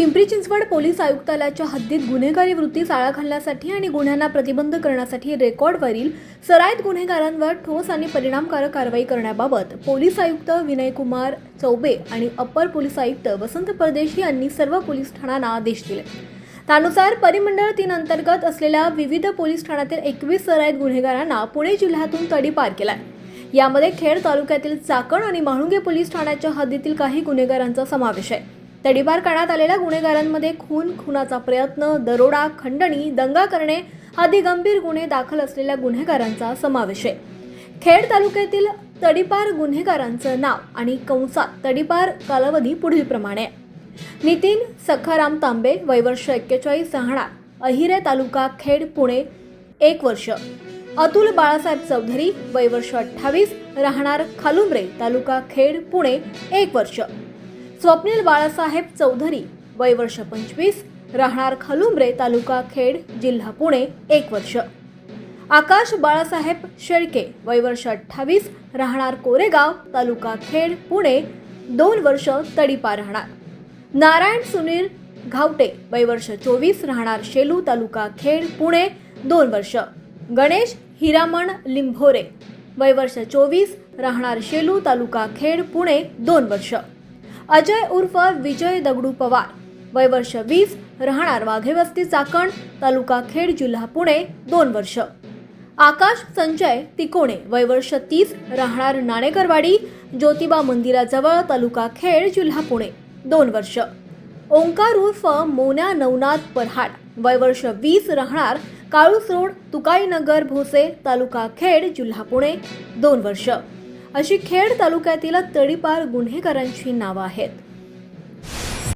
Pimpri Chinchwad police आयुक्तालयाच्या हद्दीत गुन्हेगारी वृत्तीस आळा घालण्यासाठी आणि गुन्ह्यांना प्रतिबंध करण्यासाठी रेकॉर्डवरील सराईत गुन्हेगारांवर ठोस आणि परिणामकारक कारवाई करण्याबाबत पोलीस आयुक्त विनयकुमार चौबे आणि अप्पर पोलीस आयुक्त वसंत परदेशी यांनी सर्व पोलीस ठाण्यांना आदेश दिले. त्यानुसार परिमंडळ तीन अंतर्गत असलेल्या विविध पोलीस ठाण्यातील एकवीस सराईत गुन्हेगारांना पुणे जिल्ह्यातून तडीपार केला यामध्ये खेड तालुक्यातील चाकण आणि म्हाळुंगे पोलीस ठाण्याच्या हद्दीतील काही गुन्हेगारांचा समावेश आहे. तडीपार करण्यात आलेल्या गुन्हेगारांमध्ये खून खुनाचा प्रयत्न दरोडा खंडणी दंगा करणे आदी गंभीर गुन्हे दाखल असलेल्या गुन्हेगारांचा समावेश आहे. खेड तालुक्यातील तडीपार गुन्हेगारांचं नाव आणि कंसात तडीपार कालावधी पुढीलप्रमाणे प्रमाणे नितीन सखाराम तांबे वयवर्ष एक्केचाळीस सहाणा अहिरे तालुका खेड पुणे एक वर्ष. अतुल बाळासाहेब चौधरी वयवर्ष अठ्ठावीस राहणार खालुंब्रे तालुका खेड पुणे एक वर्ष. स्वप्नील बाळासाहेब चौधरी वयवर्ष पंचवीस राहणार खालुंब्रे तालुका खेड जिल्हा पुणे एक वर्ष. आकाश बाळासाहेब शेळके वयवर्ष अठ्ठावीस राहणार कोरेगाव तालुका खेड पुणे दोन वर्ष तडीपा राहणार. नारायण सुनील घावटे वयवर्ष चोवीस राहणार शेलू तालुका खेड पुणे दोन वर्ष. गणेश हिरामण लिंभोरे वयवर्ष चोवीस राहणार शेलू तालुका खेड पुणे दोन वर्ष. अजय उर्फ विजय दगडू पवार. वयवर्ष वीस राहणार वाघेवस्ती चाकण तालुका खेड जिल्हा पुणे दोन वर्ष. आकाश संजय तिकोणे वयवर्ष तीस राहणार नाणेकरवाडी ज्योतिबा मंदिराजवळ तालुका खेड जिल्हा पुणे दोन वर्ष. ओंकार उर्फ मोन्या नवनाथ परहाड वयवर्ष वीस राहणार काळूस रोड तुकाईनगर भोसे तालुका खेड जिल्हा पुणे दोन वर्ष. अशी खेड तालुक्यातील तडीपार गुन्हेगारांची नावं आहेत.